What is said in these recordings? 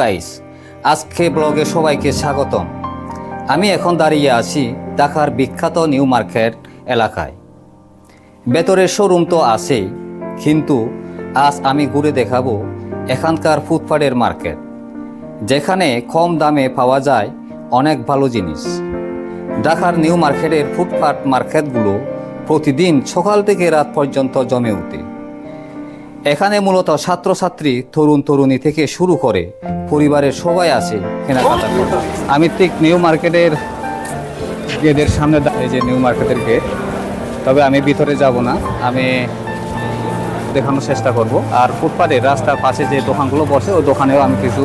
Guys আজকে ব্লগে সবাইকে স্বাগতম। আমি এখন দাঁড়িয়ে আছি ঢাকার বিখ্যাত নিউ মার্কেট এলাকায়। ভেতরের শোরুম তো আছেই কিন্তু আজ আমি ঘুরে দেখাবো এখানকার ফুটপাটের মার্কেট, যেখানে কম দামে পাওয়া যায় অনেক ভালো জিনিস। ঢাকার নিউ মার্কেটের ফুটপাট মার্কেটগুলো প্রতিদিন সকাল থেকে রাত পর্যন্ত জমে ওঠে। এখানে মূলত ছাত্রছাত্রী, তরুণ তরুণী থেকে শুরু করে পরিবারের সবাই আছে কেনাকাটা আমি ঠিক নিউ মার্কেটের গেটের সামনে দাঁড়িয়ে যে নিউ মার্কেটের গেট, তবে আমি ভিতরে যাব না। আমি দেখানোর চেষ্টা করব। আর ফুটপাতের রাস্তার পাশে যে দোকানগুলো বসে, ওই দোকানেও আমি কিছু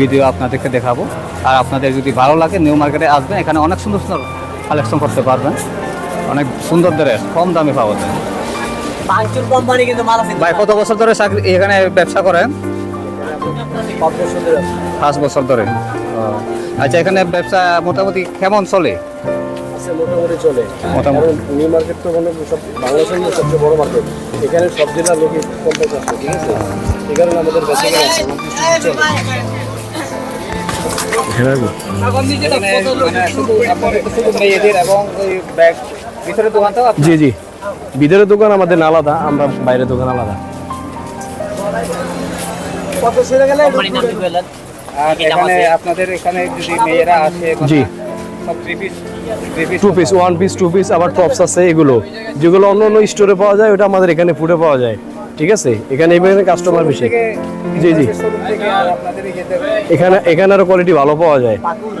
ভিডিও আপনাদেরকে দেখাবো। আর আপনাদের যদি ভালো লাগে, নিউ মার্কেটে আসবেন। এখানে অনেক সুন্দর সুন্দর কালেকশন করতে পারবেন। অনেক সুন্দর ড্রেস কম দামে পাওয়া যায়। পাঁচজন কোম্পানি কিন্তু মাল আছে ভাই কত বছর ধরে চাকরি এখানে ব্যবসা করেন পাঁচ বছর ধরে ও, আচ্ছা এখানে ব্যবসা মোটামুটি কেমন চলে মোটামুটি চলে মোটামুটি। নিউ মার্কেট তো মানে সব বাংলাদেশের সবচেয়ে বড় মার্কেট এখানে সব জেলার লোকই কম্পাস আছে ঠিক আছে এই কারণে আমাদের বেশি করে মানে ব্যাগ ভিতরে দোকানটাও জি জি ভিতরের দোকান আমাদের আলাদা আমরা বাইরের দোকান আলাদা। আপনাদের এখানে যদি মেয়েরা আছে জি। সব two piece one piece two piece আবার টপস আছে এগুলো। যেগুলো অন্য অন্য স্টোরে পাওয়া যায় ওটা আমাদের এখানে ফুটে পাওয়া যায়। ঠিক আছে? এখানে এখানে কাস্টমার বেশি জি, জি। এখানে এখানে আরও কোয়ালিটি ভালো পাওয়া যায়।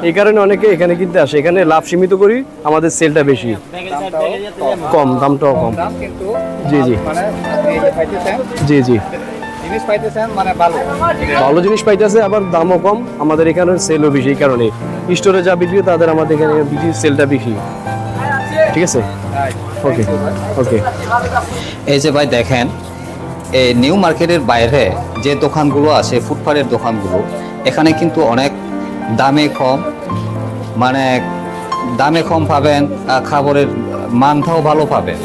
এই কারণে অনেকে এখানে কিনতে আসে। এখানে লাভ সীমিত করি আমাদের সেলটা বেশি। কম দামটাও কম। জি, জি। মানে জি জি। জিনিস পাইতেছেন মানে ভালো। ভালো জিনিস পাইতেছে আবার দামও কম। আমাদের এখানে সেলও বেশি এই কারণে। স্টোরে যা বিক্রি তাদের আমাদের এখানে বিক্রি সেলটা বেশি। ঠিক আছে? ওকে ওকে এই যে ভাই দেখেন এই নিউ মার্কেটের বাইরে যে দোকানগুলো আছে ফুটপাতের দোকানগুলো এখানে কিন্তু অনেক দামে কম। মানে দামে কম পাবেন খাবারের মানটাও ভালো পাবেন।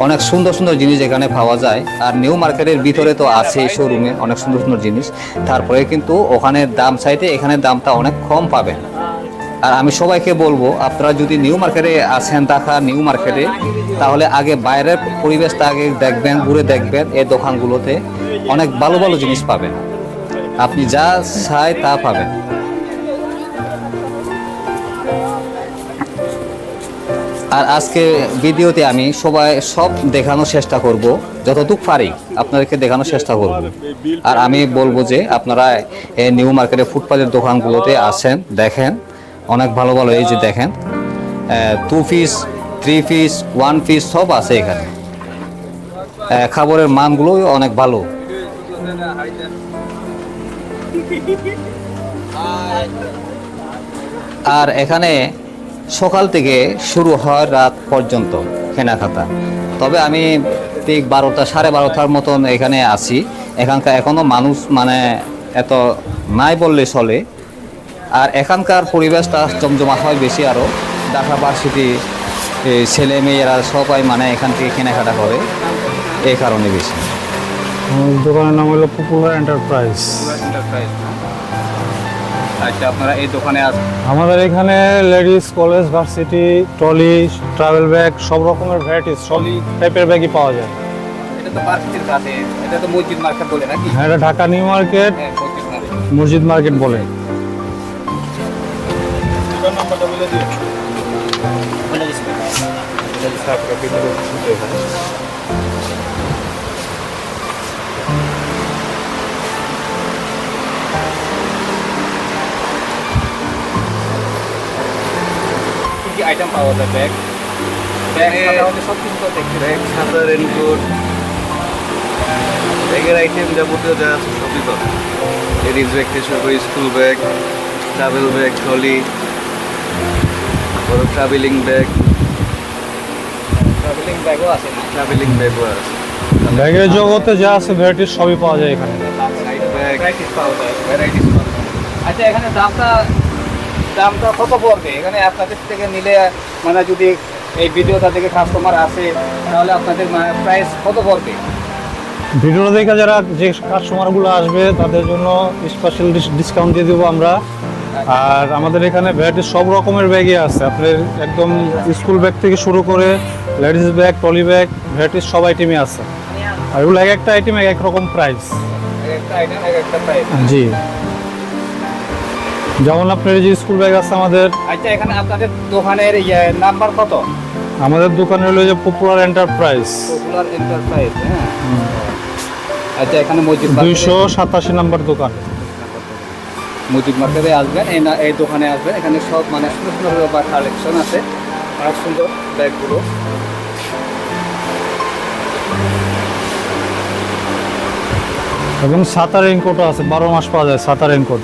অনেক সুন্দর সুন্দর জিনিস এখানে পাওয়া যায়। আর নিউ মার্কেটের ভিতরে তো আছে শোরুমে অনেক সুন্দর সুন্দর জিনিস। তারপরে কিন্তু ওখানে দাম চাইতে এখানে দামটা অনেক কম পাবেন। আর আমি সবাইকে বলব, আপনারা যদি নিউ মার্কেটে আসেন দেখা নিউ মার্কেটে, তাহলে আগে বাইরের পরিবেশটা আগে দেখবেন, ঘুরে দেখবেন এই দোকানগুলোতে। অনেক ভালো ভালো জিনিস পাবেন। আপনি যা চাই তা পাবেন। আর আজকে ভিডিওতে আমি সবাই সব দেখানোর চেষ্টা করব, যতটুকু পারি আপনাদেরকে দেখানোর চেষ্টা করব। আর আমি বলব যে আপনারা এই নিউ মার্কেটে ফুটপাতের দোকানগুলোতে আসেন, দেখেন, অনেক ভালো ভালো এই যে দেখেন two piece three piece one piece সব আছে এখানে। খাবারের মানগুলো অনেক ভালো। আর এখানে সকাল থেকে শুরু হয় রাত পর্যন্ত কেনাকাটা তবে আমি ঠিক বারোটা সাড়ে বারোটার মতন এখানে আছি। এখানকার এখনও মানুষ মানে এত নাই বললে চলে। আর এখানকার পরিবেশটা জমজমা হয় বেশি আরও ঢাকা ভার্সিটি ছেলে মেয়েরা সবাই মানে এখান থেকে কেনাকাটা করে। এই কারণে বেশি। দোকানের নাম হলো পপুলার এন্টারপ্রাইজ আচ্ছা আপনারা এই দোকানে আসবেন আমাদের এখানে ladies college varsity trolley travel bag সব রকমের ভ্যারাইটিস সব টাইপের ব্যাগই পাওয়া যায়। এটা তো ভার্সিটির কাছে এটা তো মসজিদ মার্কেট বলে নাকি? হ্যাঁ এটা ঢাকা নিউ মার্কেট হ্যাঁ মসজিদ মার্কেট। মসজিদ মার্কেট বলে। কি কি আইটেম পাওয়া যায় ব্যাগ ব্যাগ সাধারণত সব কিছু তো দেখতে ব্যাগ ছাতা রেনকোট ব্যাগের আইটেম যাবতীয় যা আছে সবই পাবে। লেডিস ব্যাগ থেকে শুরু করে school bag travel bag trolley বড় ট্রাভেলিং ব্যাগ ট্রাভেলিং ব্যাগও আছে। ট্রাভেলিং ব্যাগও আছে। ব্যাগের জগতে যা আছে ভ্যারাইটিস সবই পাওয়া যায় এখানে। ব্যাগ ভ্যারাইটিস পাওয়া যায় ভ্যারাইটিস পাওয়া যায়। আচ্ছা এখানে দামটা দামটা কত পড়বে। এখানে আপনাদের থেকে নিলে মানে যদি এই ভিডিওটা থেকে কাস্টমার আসে তাহলে আপনাদের প্রাইস কত পড়বে? ভিডিও দেখে যারা যে কাস্টমারগুলো আসবে তাদের জন্য স্পেশাল ডিসকাউন্ট দিয়ে দেবো আমরা। আর আমাদের এখানে ভ্যারাইটি সব রকমের ব্যাগই আছে। আপনার একদম স্কুল ব্যাগ থেকে শুরু করে ladies bag trolley bag variety সব আইটেমই আছে। আর এগুলো এক একটা আইটেম এক এক রকম প্রাইস জি। যেমন আপনার এই যে স্কুল ব্যাগ আছে আমাদের আচ্ছা এখানে আপনাদের দোকানের ইয়ে নাম্বার কত? আমাদের দোকানে হলো যে পপুলার এন্টারপ্রাইজ পপুলার এন্টারপ্রাইজ হ্যাঁ। আচ্ছা এখানে মসজিদ দুইশো সাতাশি নাম্বার দোকান। মসজিদ মার্কেটে আসবেন এই না এই দোকানে আসবেন। এখানে সব মানে সুন্দর সুন্দর বা কালেকশন আছে। অনেক সুন্দর ব্যাগগুলো। এবং সাতার রেনকোটও আছে বারো মাস পাওয়া যায় সাতার রেনকোট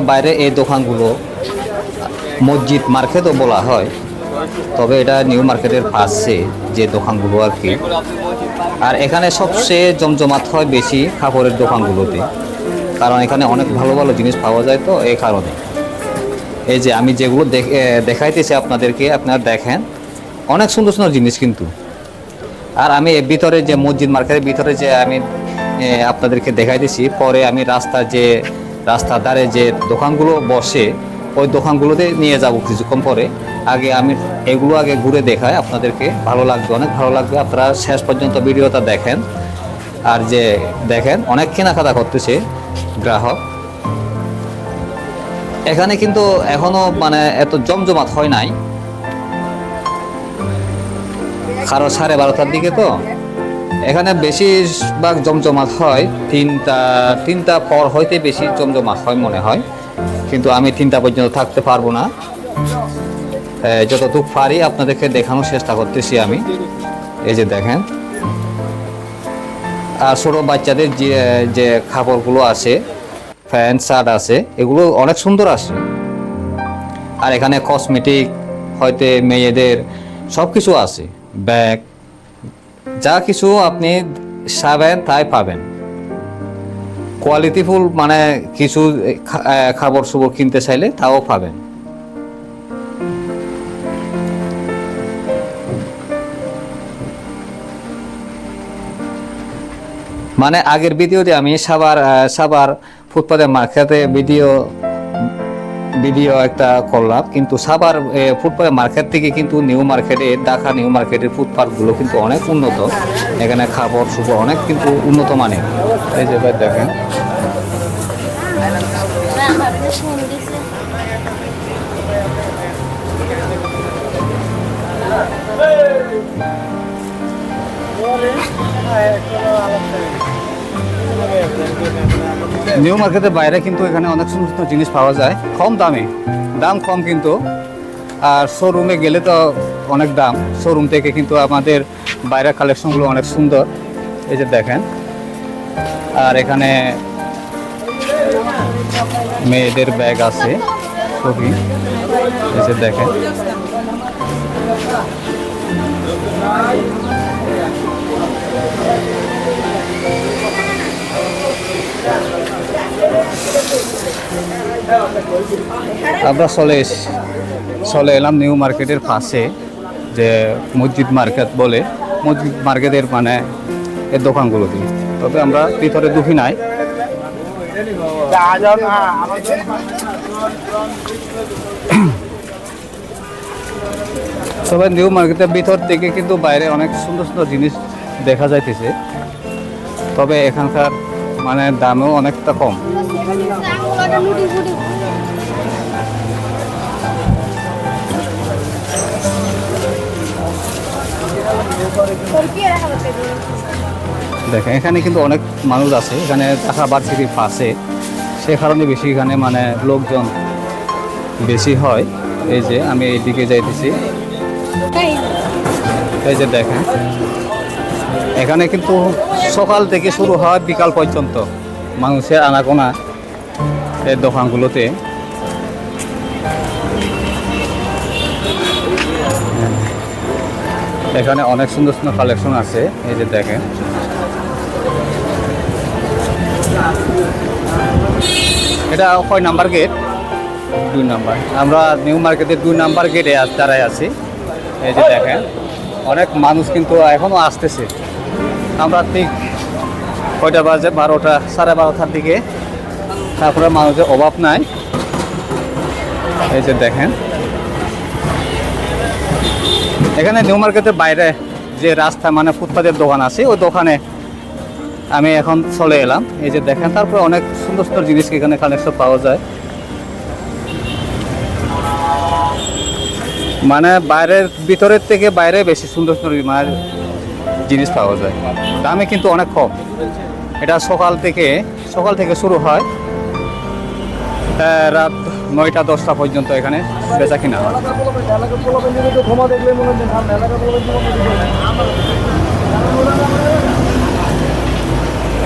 বাইরে এই দোকানগুলো, মসজিদ, মার্কেটও বলা হয়। তবে এটা নিউ মার্কেটের পাশে যে দোকানগুলো আর কি। আর এখানে সবচেয়ে জমজমাট হয় বেশি কাপড়ের দোকানগুলোতে। কারণ এখানে অনেক ভালো ভালো জিনিস পাওয়া যায় তো এই কারণে। এই যে আমি যেগুলো দেখ- দেখাইতেছি আপনাদেরকে, আপনারা দেখেন, অনেক সুন্দর সুন্দর জিনিস কিন্তু। আর আমি এর ভিতরে যে মসজিদ, মার্কেটের ভিতরে যে আমি আপনাদেরকে দেখাইতেছি, পরে আমি রাস্তা যে রাস্তার ধারে যে দোকানগুলো বসে, ওই দোকানগুলোতে নিয়ে যাব কিছুক্ষণ পরে। আগে আমি এগুলো আগে ঘুরে দেখাই আপনাদেরকে। ভালো লাগবে, অনেক ভালো লাগবে। আপনারা শেষ পর্যন্ত ভিডিওটা দেখেন। আর যে দেখেন, অনেক কেনাকাটা করতেছে গ্রাহক। এখানে কিন্তু এখনও মানে এত জমজমাট হয় নাই। কারও সাড়ে বারোটার দিকে তো? এখানে বেশিরভাগ জমজমাট হয়, তিনটা তিনটা পর হইতে বেশি জমজমাট হয় মনে হয়। কিন্তু আমি তিনটা পর্যন্ত থাকতে পারব না। যতটুকু পারি আপনাদেরকে দেখানোর চেষ্টা করতেছি আমি। এই যে দেখেন। আর ছোটো বাচ্চাদের যে যে খাবারগুলো আছে প্যান্ট শার্ট আছে, এগুলো অনেক সুন্দর আছে। আর এখানে কসমেটিক হয়তো মেয়েদের সব কিছু আছে। ব্যাগ যা কিছু আপনি চাবেন তাই পাবেন। কোয়ালিটিফুল মানে কিছু খাবার সুবর কিনতে চাইলে তাও পাবেন। মানে আগের ভিডিওতে আমি সাবার সাবার ফুটপাতের মার্কেটে ভিডিও ভিডিও একটা করলাম কিন্তু সাবার ফুটপাথ মার্কেট থেকে কিন্তু নিউ মার্কেটে, ঢাকা নিউ মার্কেটের ফুটপাথগুলো কিন্তু অনেক উন্নত। এখানে খাবার সুপর অনেক কিন্তু উন্নত মানের। এই যে ভাই দেখেন। নিউ মার্কেটের বাইরে কিন্তু এখানে অনেক সুন্দর সুন্দর জিনিস পাওয়া যায়। কম দামে। দাম কম কিন্তু। আর শোরুমে গেলে তো অনেক দাম। শোরুম থেকে কিন্তু আমাদের বাইরের কালেকশনগুলো অনেক সুন্দর। এই যে দেখেন। আর এখানে মেয়েদের ব্যাগ আছে। খুবই। এই যে দেখেন। আমরা চলে চলে এলাম নিউ মার্কেটের পাশে, যে মসজিদ মার্কেট বলে। মসজিদ মার্কেটের মানে এর দোকানগুলো দিয়ে তবে আমরা ভিতরে দুঃখী নাই। তবে নিউ মার্কেটের ভিতর থেকে কিন্তু বাইরে অনেক সুন্দর সুন্দর জিনিস দেখা যাইতেছে। তবে এখানকার মানে দামও অনেকটা কম। দেখেন, এখানে কিন্তু অনেক মানুষ আছে, এখানে ঢাকা ভার্সিটির পাশে সে কারণে বেশি এখানে মানে লোকজন বেশি হয়। এই যে আমি এইদিকে যাইতেছি। এই যে দেখেন এখানে কিন্তু সকাল থেকে শুরু হয় বিকাল পর্যন্ত। মানুষের আনাগোনা এই দোকানগুলোতে। এখানে অনেক সুন্দর সুন্দর কালেকশন আছে, এই যে দেখেন। এটা কয় নাম্বার গেট? দুই নাম্বার। আমরা নিউ মার্কেটের দুই নাম্বার গেটে দাঁড়ায় আছি। এই যে দেখেন, অনেক মানুষ কিন্তু এখনও আসতেছে। আমরা ঠিক কয়টা বাজে? বারোটা, সাড়ে বারোটার দিকে। তারপরে মানুষের অভাব নাই। এই যে দেখেন। এখানে নিউ মার্কেটের বাইরে যে রাস্তা মানে ফুটপাতের দোকান আছে, ওই দোকানে আমি এখন চলে এলাম। এই যে দেখেন, তারপরে অনেক সুন্দর সুন্দর জিনিস এখানে কালেকশন পাওয়া যায়। মানে বাইরের, ভিতরের থেকে বাইরে বেশি সুন্দর সুন্দর মানে জিনিস পাওয়া যায়। দামে কিন্তু অনেক কম। এটা সকাল থেকে সকাল থেকে শুরু হয় রাত নয়টা, দশটা পর্যন্ত এখানে বেচা কিনা হয়।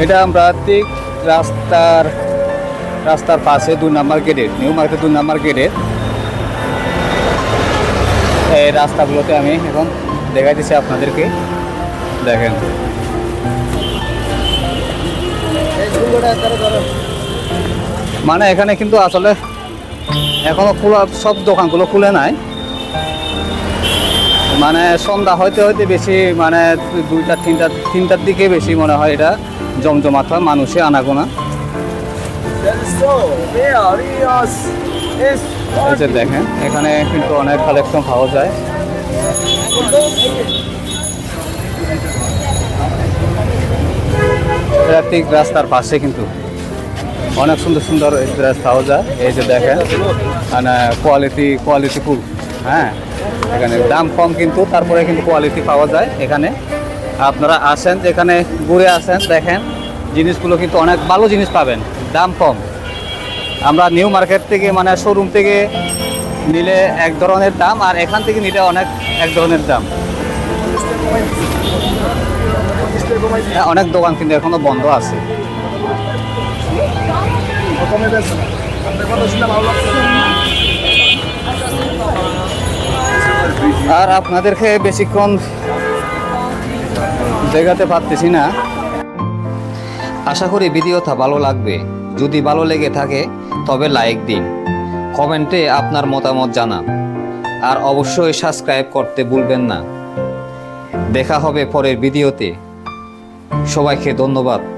এটা আমরা ঠিক রাস্তার রাস্তার পাশে দুই নাম্বার গেটের, নিউ মার্কেট দুই নাম্বার গেটের, এই রাস্তাগুলোতে আমি এখন দেখাই দিচ্ছি আপনাদেরকে। দেখেন। মানে এখানে কিন্তু আসলে এখনও খোলা সব দোকানগুলো খুলে নাই। মানে সন্ধ্যা হইতে হইতে বেশি মানে দুইটা তিনটা তিনটার দিকে বেশি মনে হয় এটা জমজমাট হয় মানুষে আনাগোনা। দেখেন এখানে কিন্তু অনেক কালেকশন পাওয়া যায়। এটা ঠিক রাস্তার পাশে কিন্তু অনেক সুন্দর সুন্দর ড্রেস পাওয়া যায় এই যে দেখেন মানে কোয়ালিটি কোয়ালিটি ফুল হ্যাঁ? এখানে দাম কম কিন্তু, তারপরে কিন্তু কোয়ালিটি পাওয়া যায় এখানে। আপনারা আসেন এখানে ঘুরে আসেন, দেখেন, জিনিসগুলো কিন্তু অনেক ভালো জিনিস পাবেন, দাম কম। আমরা নিউ মার্কেট থেকে মানে শোরুম থেকে নিলে এক ধরনের দাম, আর এখান থেকে নিলে অনেক, এক ধরনের দাম। অনেক দোকান কিন্তু এখনও বন্ধ আছে। আর আপনাদেরকে বেশিক্ষণ দেখাতে পারতেছি না। আশা করি ভিডিওটা ভালো লাগবে। যদি ভালো লেগে থাকে, তবে লাইক দিন। কমেন্টে আপনার মতামত জানান। আর অবশ্যই সাবস্ক্রাইব করতে ভুলবেন না। দেখা হবে পরের ভিডিওতে। সবাইকে ধন্যবাদ।